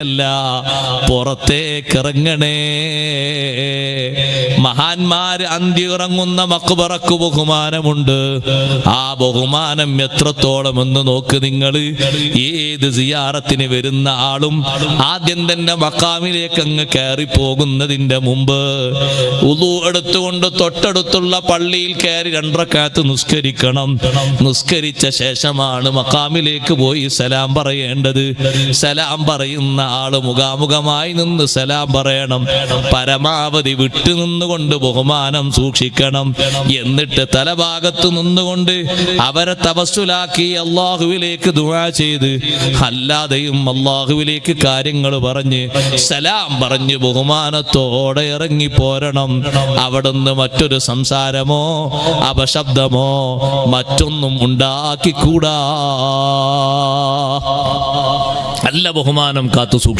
അല്ല പുറത്തേക്കിറങ്ങണേ മഹാന്മാര് അന്തിയിറങ്ങുന്ന മക്ബറക്ക് ബഹുമാനമുണ്ട്. ആ ബഹുമാനം എത്രത്തോളം എന്ന് നോക്ക് നിങ്ങൾ ഏത് സിയാറത്തിന് വരുന്ന ആളും ആദ്യം തന്നെ മക്കാമിലേക്ക് അങ്ങ് കയറി പോകുന്നതിന്റെ മുമ്പ് ഉദു എടുത്തുകൊണ്ട് തൊട്ടടുത്തുള്ള പള്ളിയിൽ കയറി രണ്ടരക്കാത്ത് നിസ്കരിക്കണം. നിസ്കരിച്ച ശേഷമാണ് മക്കാമിലേക്ക് പോയി സലാം പറയേണ്ടത്. സലാം പറയുന്ന ആൾ മുഖാമുഖമായി നിന്ന് സലാം പറയണം. പരമാവധി വിട്ടു നിന്നുകൊണ്ട് ബഹുമാനം സൂക്ഷിക്കണം. എന്നിട്ട് തലഭാഗത്ത് നിന്നുകൊണ്ട് അവരെ തപസ്സുലാക്കി അള്ളാഹുവിലേക്ക് ദുആ ചെയ്ത് അല്ലാതെയും അള്ളാഹുവിലേക്ക് കാര്യങ്ങൾ പറഞ്ഞ് സലാം പറഞ്ഞ് ബഹുമാനത്തോടെ ഇറങ്ങി പോരണം. അവിടുന്ന് മറ്റൊരു സംസാരമോ അപശബ്ദമോ മറ്റൊന്നും ഉണ്ടാക്കിക്കൂടാ. നല്ല ബഹുമാനം കാത്തു സൂക്ഷിക്കും